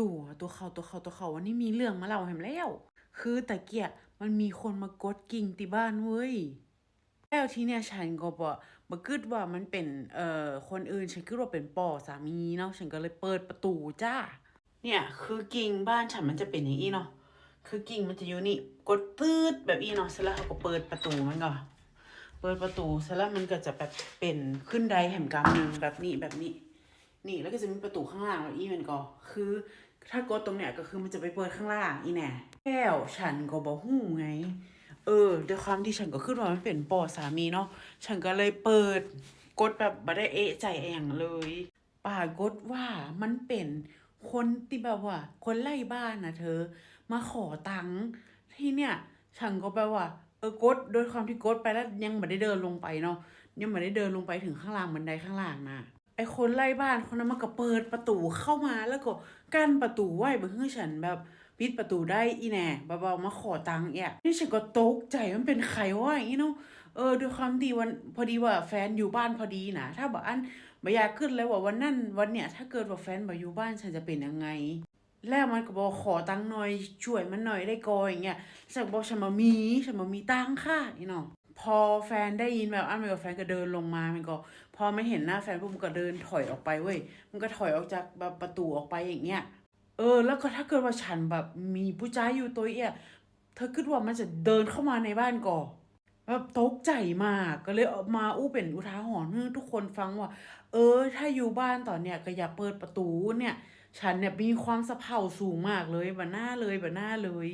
ตัวตัวเขาตัวเขาตัวเขาวันนี้มีเรื่องมาเล่าให้มแล้ว คือตะเกียมันมีคนมากดกิ่งติบ้านเว้ยแล้วทีเนี้ยฉันก็บ่บ่คิดว่ามันเป็นเอ่อคนอื่นฉันคิดว่าเป็นป่อสามีเนาะฉันก็เลยเปิดประตูจ้า เนี่ย คือกิ่งบ้านฉันมันจะเป็นอย่างนี้เนาะคือกิ่งมันจะอยู่นี่กดตืดแบบนี้เนาะเสร็จแล้วเขาก็เปิดประตูมันก็เปิดประตูเสร็จแล้วมันก็จะแบบเป็นขึ้นไดแหมกำหนึ่งแบบนี้แบบนี้ นี่แล้วก็จะมีประตูข้างล่างแบบนี้มันก็คือ ถ้ากดตรงเนี้ยก็คือมันจะไปเปิดข้างล่างอีแน่แล้วฉันก็บอกหูไง เออด้วยความที่ฉันก็ขึ้นว่ามันเป็นปอสามีเนาะฉันก็เลยเปิดกดแบบบ่ได้เอะใจแองเลยปรากฏว่ามันเป็นคนที่แบบว่า คนไล่บ้านนะเธอ มาขอตังค์ที่เนี่ยฉันก็แปลว่าเออกดโดยความที่กดไปแล้วยังไม่ได้เดินลงไปเนาะยังไม่ได้เดินลงไปถึงข้างล่างบันไดข้างล่างนะ ไอคนไล่บ้านคนนั้นมันก็เปิดประตูเข้ามาแล้วก็กั้นประตูไว้เพื่อฉันแบบปิดประตูได้อีแน่เบาๆมาขอตังค์เนี่ยนี่ฉันก็ตกใจมันเป็นใครวะอย่างนี้เนาะเออด้วยความดีวันพอดีว่าแฟนอยู่บ้านพอดีนะถ้าบอกอันไม่อยากขึ้นเลยว่าวันนั้นวันเนี้ยถ้าเกิดว่าแฟนมาอยู่บ้านฉันจะเป็นยังไง แล้วมันก็บอกขอตังค์หน่อยช่วยมันหน่อยได้กออย่างเงี้ยฉันบอกฉันมามีฉันมามีตังค์ค่ะนี่เนาะ พอแฟนได้ยินแบบอันมันกับแฟนก็เดินลงมามันก็พอไม่เห็นหน้าแฟนปุ๊บมันก็เดินถอยออกไปเว้ยมันก็ถอยออกจากแบบประตูออกไปอย่างเงี้ยเออ แล้วก็ถ้าเกิดว่าฉันแบบมีผู้ชายอยู่ตัวเอียเธอคิดว่ามันจะเดินเข้ามาในบ้านก่อแบบตกใจมากก็เลยออกมาอู้เป็นอุทาหรณ์ให้ทุกคนฟังว่า เออ ถ้าอยู่บ้านตอนเนี้ยก็อย่าเปิดประตูเนี่ย ฉันเนี่ยมีความสะเพร่าสูงมากเลยแบบหน้าเลยแบบหน้าเลย